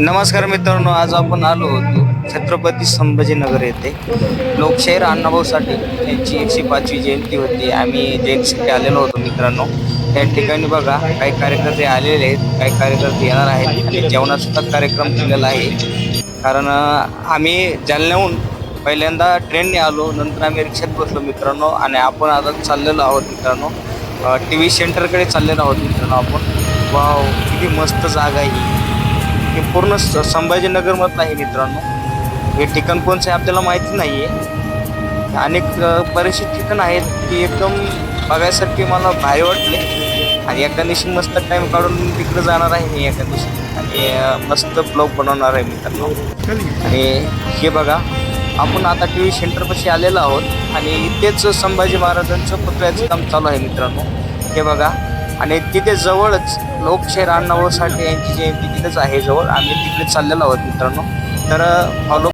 नमस्कार मित्रांनो आज आपण आलो होतो छत्रपती संभाजीनगर येथे. लोकशाहीर अण्णाभाऊ साठे यांची एकशे पाचवी जयंती होती. आम्ही जयंतीसाठी आलेलो होतो मित्रांनो. त्या ठिकाणी बघा काही कार्यकर्ते आलेले आहेत. काही कार्यकर्ते येणार आहेत. आणि जेवणासुद्धा कार्यक्रम केलेला आहे. कारण आम्ही जालन्याहून पहिल्यांदा ट्रेनने आलो. नंतर आम्ही रिक्षात बसलो मित्रांनो. आणि आपण आता चाललेलो आहोत मित्रांनो. टी व्ही सेंटरकडे चाललेलो आहोत मित्रांनो आपण. वाव किती मस्त जागा आहे ही. हे पूर्ण स- संभाजीनगरमधलं आहे मित्रांनो. हे ठिकाण कोणचं आहे आपल्याला माहिती नाही आहे अनेक बरेचसे ठिकाण आहेत की एकदम बघायसाठी मला भारी वाटले. आणि एका दिवशी मस्त टाईम काढून तिकडे जाणार आहे मी एका दिवशी. आणि मस्त ब्लॉग बनवणार आहे मित्रांनो आणि हे बघा आपण आता टी व्ही सेंटरपाशी आलेलो आहोत. आणि इथेच संभाजी महाराजांचं पुतळ्याचं काम चालू आहे मित्रांनो. हे बघा आणि तिथे जवळच लोकशाहीर अण्णाभाऊ साठे यांची जयंती तिथेच आहे जवळ. आम्ही तिकडे चाललेलो आहोत मित्रांनो. तर फॉलो